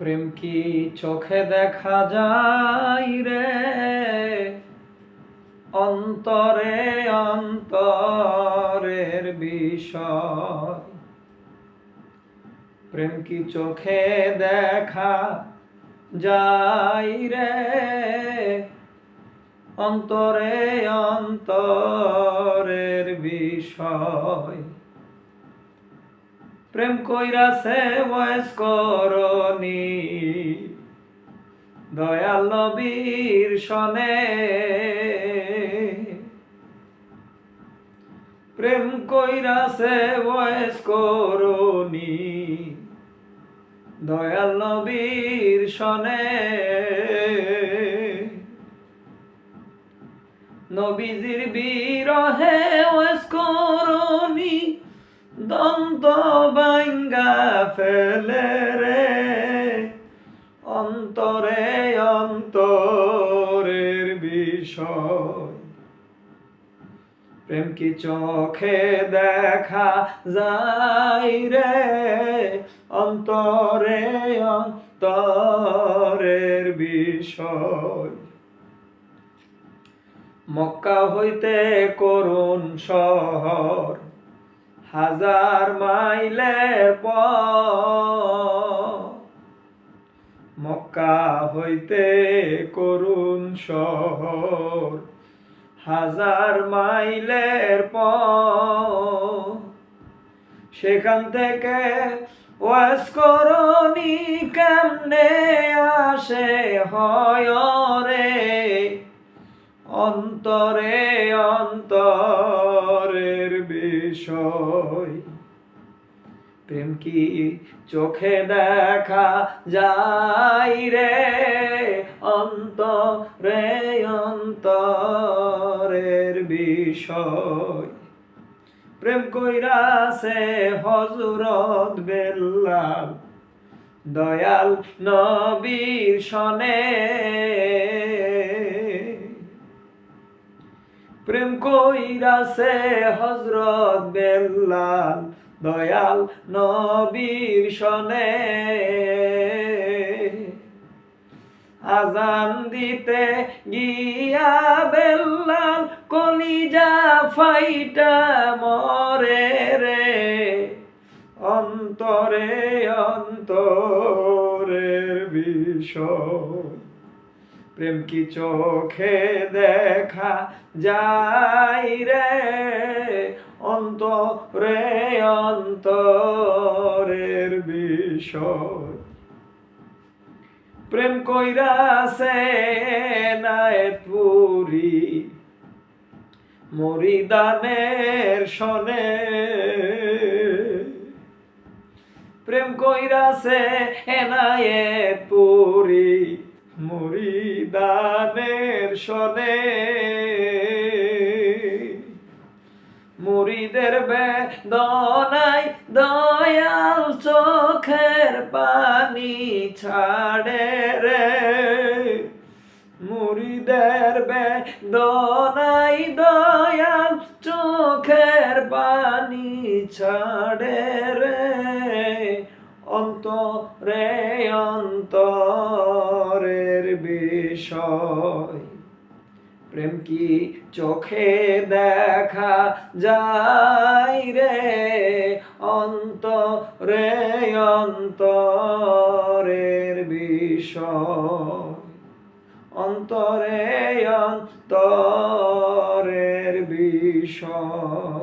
প্রেম কি চোখে দেখা যায় রে। অন্তরে অন্তরের বিষয়। প্রেম কি চোখে দেখা যায় রে? অন্তরে অন্তরের বিষয়। প্রেম কইরাছে বয়স করনি। দয়াল নবীর সনে প্রেম কইরাছে বয়স করনি। দয়াল নবীর সনে নবীজির বিরহে ওয়াস দন্ত বাঙ্গা ফেলে রে। অন্তরে অন্তরের বিষয়। প্রেম কি চোখে দেখা যায় রে? অন্তরে অন্তরের বিষয়। মক্কা হইতে করুণ শহর। হাজার মাইলের পর মক্কা হইতে করুণ শহর, হাজার মাইলের প সেখান থেকে ওয়াস করনি কেমনে আসে হয় রে অন্তরে বিষয়। প্রেম কি চোখে দেখা যায় রে? অন্তরে অন্তরের বিষয়। প্রেম কইরাছে হজরত বেল্লাল, দয়াল নবীর সনে। প্রেম কইরাছে হজরত বেল্লাল, দয়াল নবীর সনে। আজান দিতে গিয়া বেল্লাল কলিজা ফাইটা মরে রে। অন্তরে অন্তরের বিষয় প্রেম কি চোখে দেখা যায় রে? অন্তরে অন্তরের বিষয়। প্রেম কইরাছে নায়তপুরি, মরিদানের সনে। প্রেম কইরাছে এনায়েতপুরি মুরিদানের সনে মুরিদের বেদনাই দয়াল চোখের পানি ছাড়ে রে। মুরিদের বেদনাই দয়াল চোখের পানি ছাড়ে রে। প্রেম কি চোখে দেখা যায় রে? অন্তরে অন্তরের বিষয়। অন্তরে অন্তরের বিষয়।